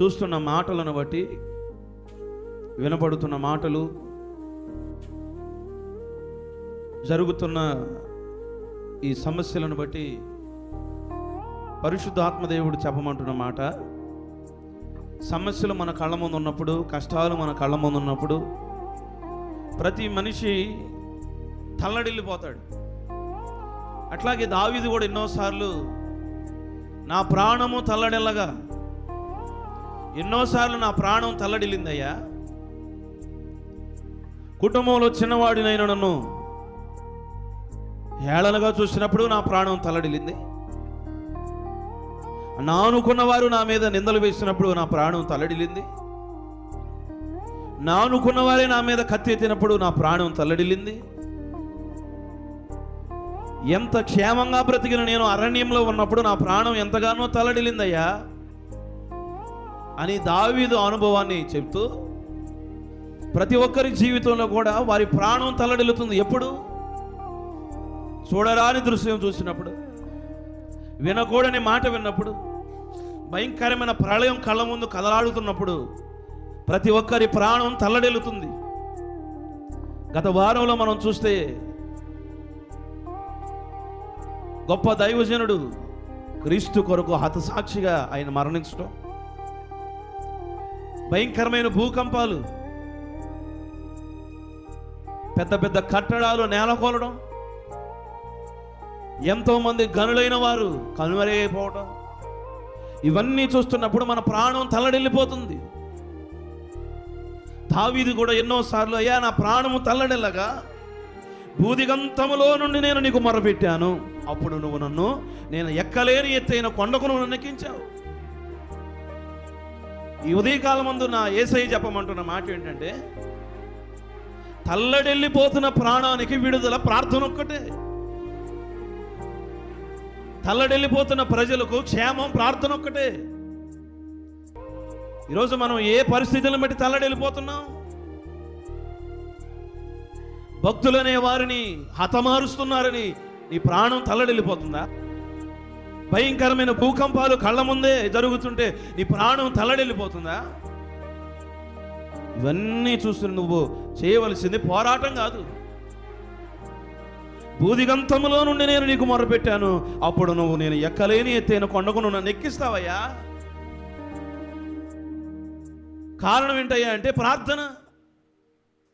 చూస్తున్న మాటలను బట్టి వినపడుతున్న మాటలు జరుగుతున్న ఈ సమస్యలను బట్టి పరిశుద్ధాత్మదేవుడు చెప్పమంటున్న మాట. సమస్యలు మన కళ్ళ ముందు ఉన్నప్పుడు కష్టాలు మన కళ్ళ ముందు ఉన్నప్పుడు ప్రతి మనిషి తల్లడిల్లిపోతాడు. అట్లాగే దావిది కూడా ఎన్నోసార్లు నా ప్రాణము తల్లడిల్లగా ఎన్నోసార్లు నా ప్రాణం తల్లడిల్లిందయ్యా. కుటుంబంలో చిన్నవాడినైన నన్ను ఏళనగా చూసినప్పుడు నా ప్రాణం తల్లడిల్లింది. నా అనుకున్న వారు నా మీద నిందలు వేసినప్పుడు నా ప్రాణం తల్లడిల్లింది. నా అనుకున్న వారే నా మీద కత్తి ఎత్తినప్పుడు నా ప్రాణం తల్లడిల్లింది. ఎంత క్షేమంగా బ్రతికిన నేను అరణ్యంలో ఉన్నప్పుడు నా ప్రాణం ఎంతగానో తల్లడిల్లిందయ్యా. అని దావీదు అనుభవాన్ని చెప్తూ ప్రతి ఒక్కరి జీవితంలో కూడా వారి ప్రాణం తల్లడిల్లుతుంది. ఎప్పుడు? చూడరాని దృశ్యం చూసినప్పుడు వినకూడని మాట విన్నప్పుడు భయంకరమైన ప్రళయం కళ్ళ ముందు కదలాడుతున్నప్పుడు ప్రతి ఒక్కరి ప్రాణం తల్లడిల్లుతుంది. గత వారంలో మనం చూస్తే గొప్ప దైవజనుడు క్రీస్తు కొరకు హతసాక్షిగా ఆయన మరణించడం భయంకరమైన భూకంపాలు పెద్ద పెద్ద కట్టడాలు నేలకొలడం ఎంతోమంది గనులైన వారు కనుమరైపోవడం ఇవన్నీ చూస్తున్నప్పుడు మన ప్రాణం తల్లడిల్లిపోతుంది. తావీది కూడా ఎన్నోసార్లు అయ్యా నా ప్రాణము తల్లడిల్లగా భూదిగంతములో నుండి నేను నీకు మొరపెట్టాను. అప్పుడు నువ్వు నన్ను నేను ఎక్కలేని ఎత్తైన కొండకు నువ్వు నన్ను ఎక్కించావు ఈ ఉదయకాలం ముందు నా ఏసై చెప్పమంటున్న మాట ఏంటంటే తల్లడెళ్ళిపోతున్న ప్రాణానికి విడుదల ప్రార్థన ఒక్కటే తల్లడెళ్ళిపోతున్న ప్రజలకు క్షేమం ప్రార్థన ఒక్కటే ఈరోజు మనం ఏ పరిస్థితులను బట్టి తల్లడెళ్ళిపోతున్నాం భక్తులనే వారిని హతమారుస్తున్నారని నీ ప్రాణం తల్లడెళ్ళిపోతుందా భయంకరమైన భూకంపాలు కళ్ళ ముందే జరుగుతుంటే నీ ప్రాణం తల్లడెళ్ళిపోతుందా ఇవన్నీ చూస్తున్న నువ్వు చేయవలసింది పోరాటం కాదు. భూదిగంతములో నుండి నేను నీకు మొరపెట్టాను. అప్పుడు నువ్వు నేను ఎక్కలేని ఎత్తైన కొండకు నువ్వు నన్ను ఎక్కిస్తావయ్యా కారణం ఏంటయ్యా అంటే ప్రార్థన.